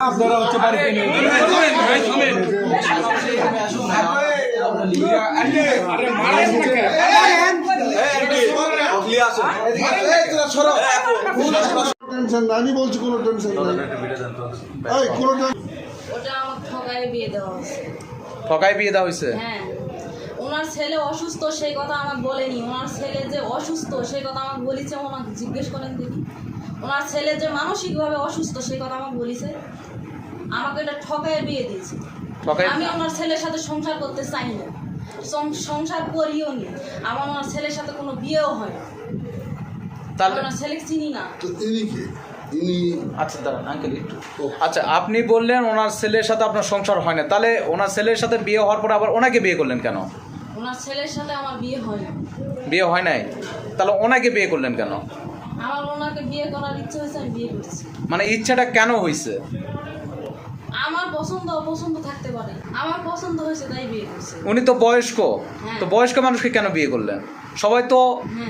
আপনারা হচ্ছে বাড়িতে টেনশন না আমি বলছি কোনো টেনশন নাই। কোনো টেনশন ওটা ঠকায় বিয়ে দেওয়া হয়েছে ঠকাই বিয়ে দেওয়া হয়েছে হ্যাঁ ওনার ছেলে অসুস্থ সেই কথা আমাকে বলেনি। ওনার ছেলে যে অসুস্থ সেই কথা আমাকে বলেছে ওনাকে জিজ্ঞেস করেন দেখি ওনার ছেলে যে মানসিকভাবে অসুস্থ সেই কথা আমাকে বলেছে। আমাকে এটা ঠকায় বিয়ে দিয়েছে। আমি ওনার ছেলের সাথে সংসার করতে চাই না। সং- সংসার করিও নি। আমার ওনার ছেলের সাথে কোনো বিয়েও হয় না। ওনার ছেলেকে চিনি না। আচ্ছা দাঁড়ান আঙ্কেল একটু। আচ্ছা আপনি বললেন ওনার ছেলের সাথে আপনার সংসার হয় না। তাহলে ওনার ছেলের সাথে বিয়ে হওয়ার পরে আবার ওনাকে বিয়ে করলেন কেন? ওনার ছেলের সাথে আমার বিয়ে হয় না। বিয়ে হয় নাই? তাহলে ওনাকে বিয়ে করলেন কেন? আমার ওনাকে বিয়ে করার ইচ্ছে হয়েছে আমি বিয়ে করছি। মানে ইচ্ছাটা কেন হয়েছে? আমার পছন্দ অপছন্দ থাকতে পারে। আমার পছন্দ হয়েছে তাই বিয়ে করছে। উনি তো বয়স্ক। হ্যাঁ। তো বয়স্ক মানুষকে কেন বিয়ে করলেন? সবাই তো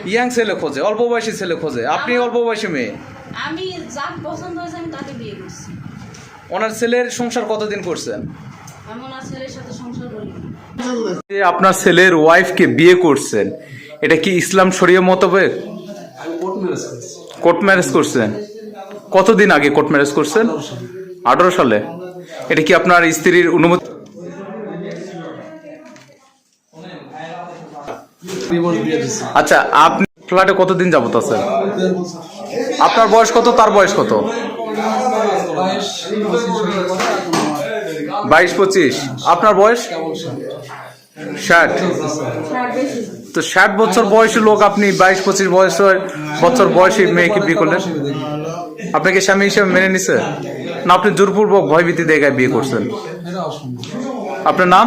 ইয়াং ছেলে খোঁজে অল্প বয়সী ছেলে খোঁজে। আপনি অল্প বয়সী মেয়ে। আমি যার পছন্দ হয়েছে আমি তাকে বিয়ে করছি। ওনার ছেলের সংসার কতদিন করছেন? আমি ছেলের সাথে সংসার আপনার ছেলের ওয়াইফকে বিয়ে করছেন এটা কি ইসলাম শরীয় মোতাবেক কোর্ট ম্যারেজ করছেন। কতদিন আগে কোর্ট ম্যারেজ করছেন? আঠারো সালে। এটা কি আপনার স্ত্রীর অনুমতি? আচ্ছা আপনি ফ্ল্যাটে কতদিন যাবত আছেন? আপনার বয়স কত তার বয়স কত? বাইশ পঁচিশ। আপনার বয়স? ষাট। তো ষাট বছর বয়সী লোক আপনি বাইশ পঁচিশ বয়সের বছর বয়সী মেয়েকে বিয়ে করলেন? আপনাকে স্বামী হিসেবে মেনে নিছে? না, আপনি জোরপূর্বক ভয়ভীতি দেখায় বিয়ে করছেন? আপনার নাম?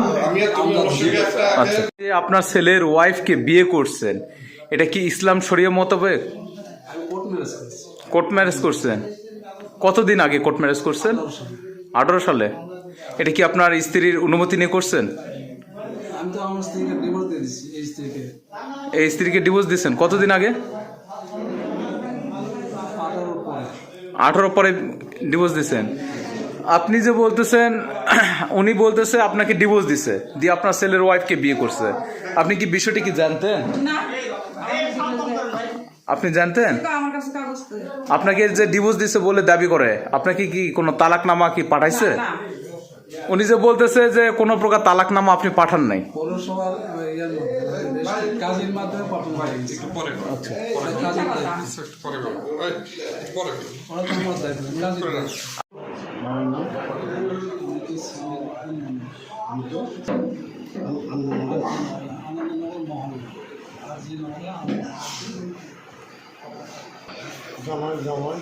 আচ্ছা। আপনার ছেলের ওয়াইফকে বিয়ে করছেন, এটা কি ইসলাম শরীয় মোতাবেক কোর্ট ম্যারেজ করছেন। কতদিন আগে কোর্ট ম্যারেজ করছেন? আঠারো সালে। এটা কি আপনার স্ত্রীর অনুমতি নিয়ে করছেন? আমি তো আমার স্ত্রীকে ডিভোর্স এই স্ত্রীকে। এই স্ত্রীকে ডিভোর্স দিয়েছেন কতদিন আগে? আঠারো পরে ডিভোর্স দিয়েছেন আপনি যে বলতেছেন উনি বলতেছে আপনাকে ডিভোর্স দিছে দিয়ে আপনার ছেলের ওয়াইফকে বিয়ে করছে। আপনি কি বিষয়টি কি জানতেন? আপনি জানতেন? আমার কাছে কাগজ আপনাকে যে ডিভোর্স দিছে বলে দাবি করে আপনাকে কি কোনো তালাকনামা কি পাঠাইছে? উনি যে বলতেছে যে কোনো প্রকার তালাক তালাকনামা আপনি পাঠান নাই। পৌরসভার কাজের মাধ্যমে পাঠানো হয়।